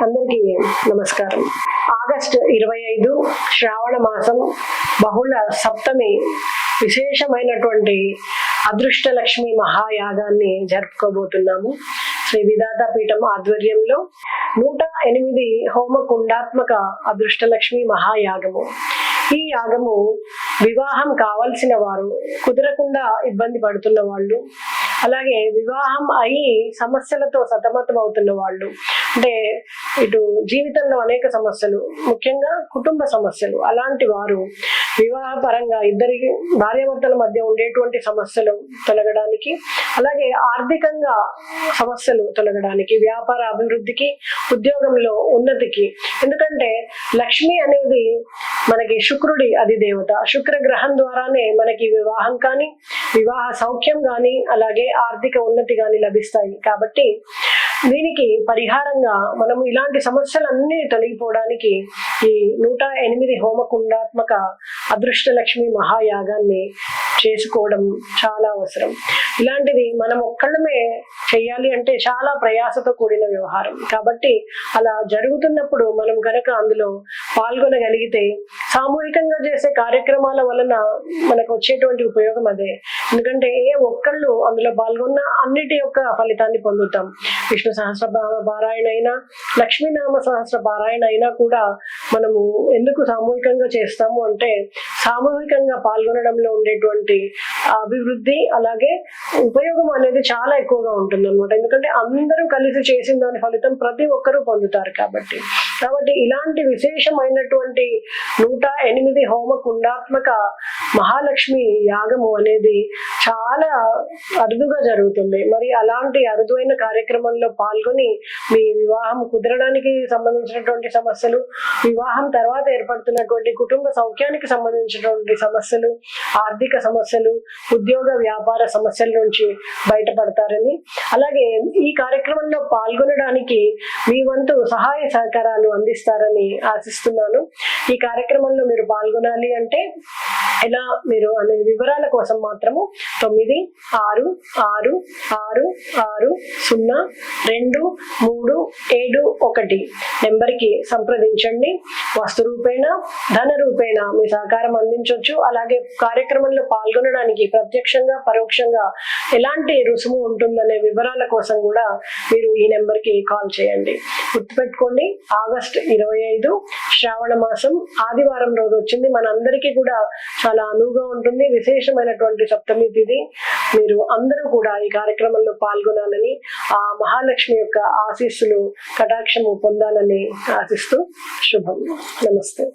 అందరికీ నమస్కారం. ఆగస్టు ఇరవై ఐదు శ్రావణ మాసం బహుళ సప్తమి విశేషమైనటువంటి అదృష్టలక్ష్మి మహాయాగాన్ని జరుపుకోబోతున్నాము. శ్రీ విధాత పీఠం ఆధ్వర్యంలో నూట ఎనిమిది హోమ కుండాత్మక అదృష్టలక్ష్మి మహాయాగము. ఈ యాగము వివాహం కావలసిన వారు కుదరకుండా ఇబ్బంది పడుతున్న వాళ్ళు అలాగే వివాహం అయి సమస్యలతో సతమతం అవుతున్న వాళ్ళు అంటే ఇటు జీవితంలో అనేక సమస్యలు ముఖ్యంగా కుటుంబ సమస్యలు. అలాంటి వారు వివాహ పరంగా ఇద్దరికి భార్యాభర్తల మధ్య ఉండేటువంటి సమస్యలు తొలగడానికి అలాగే ఆర్థికంగా సమస్యలు తొలగడానికి వ్యాపార అభివృద్ధికి ఉద్యోగంలో ఉన్నతికి. ఎందుకంటే లక్ష్మి అనేది మనకి శుక్రుడి అది దేవత శుక్ర గ్రహం ద్వారానే మనకి వివాహం కానీ వివాహ సౌఖ్యం కానీ అలాగే ఆర్థిక ఉన్నతి కానీ లభిస్తాయి. కాబట్టి దీనికి పరిహారంగా మనం ఇలాంటి సమస్యలన్నీ తొలగిపోవడానికి ఈ నూట ఎనిమిది హోమకుండాత్మక అదృష్టలక్ష్మి మహాయాగాన్ని చేసుకోవడం చాలా అవసరం. ఇలాంటిది మనం ఒక్కళ్ళమే చేయాలి అంటే చాలా ప్రయాసతో కూడిన వ్యవహారం. కాబట్టి అలా జరుగుతున్నప్పుడు మనం గనక అందులో పాల్గొనగలిగితే సామూహికంగా చేసే కార్యక్రమాల వలన మనకు వచ్చేటువంటి ఉపయోగం అదే. ఎందుకంటే ఏ ఒక్కళ్ళు అందులో పాల్గొన్న అన్నిటి యొక్క ఫలితాన్ని పొందుతాం. కృష్ణ సహస్ర పారాయణ అయినా లక్ష్మీనామ సహస్ర పారాయణ అయినా కూడా మనము ఎందుకు సామూహికంగా చేస్తాము అంటే సామూహికంగా పాల్గొనడంలో ఉండేటువంటి అభివృద్ధి అలాగే ఉపయోగం అనేది చాలా ఎక్కువగా ఉంటుంది అనమాట ఎందుకంటే అందరూ కలిసి చేసిన దాని ఫలితం ప్రతి ఒక్కరూ పొందుతారు కాబట్టి. కాబట్టి ఇలాంటి విశేషమైనటువంటి నూట ఎనిమిది హోమ కుండాత్మక మహాలక్ష్మి యాగము అనేది చాలా అరుదుగా జరుగుతుంది. మరి అలాంటి అరుదైన కార్యక్రమంలో పాల్గొని మీ వివాహం కుదరడానికి సంబంధించినటువంటి సమస్యలు వివాహం తర్వాత ఏర్పడుతున్నటువంటి కుటుంబ సౌఖ్యానికి సంబంధించినటువంటి సమస్యలు ఆర్థిక సమస్యలు ఉద్యోగ వ్యాపార సమస్యల నుంచి బయటపడతారని. అలాగే ఈ కార్యక్రమంలో పాల్గొనడానికి మీ వంతు సహాయ సహకారాలు అందిస్తారని ఆశిస్తున్నాను. ఈ కార్యక్రమంలో మీరు పాల్గొనాలి అంటే ఎలా? మీరు అనే వివరాల కోసం మాత్రము తొమ్మిది ఆరు ఆరు ఆరు ఆరు సున్నా రెండు మూడు ఏడు ఒకటి. నెంబర్కి సంప్రదించండి. వస్తు రూపేణ ధన రూపేణ మీ సహకారం అందించవచ్చు అలాగే కార్యక్రమంలో పాల్గొనడానికి ప్రత్యక్షంగా పరోక్షంగా ఎలాంటి రుసుము ఉంటుందనే వివరాల కోసం కూడా మీరు ఈ నెంబర్కి కాల్ చేయండి. గుర్తుపెట్టుకోండి ఆగస్ట్ ఇరవై ఐదు శ్రావణ మాసం ఆదివారం రోజు వచ్చింది. మనందరికీ కూడా చాలా అనువుగా ఉంటుంది. విశేషమైనటువంటి సప్తమి తిథి మీరు అందరూ కూడా ఈ కార్యక్రమంలో పాల్గొనాలని ఆ మహాలక్ష్మి యొక్క ఆశీస్సులు కటాక్షము పొందాలని ఆశిస్తూ శుభం. నమస్తే.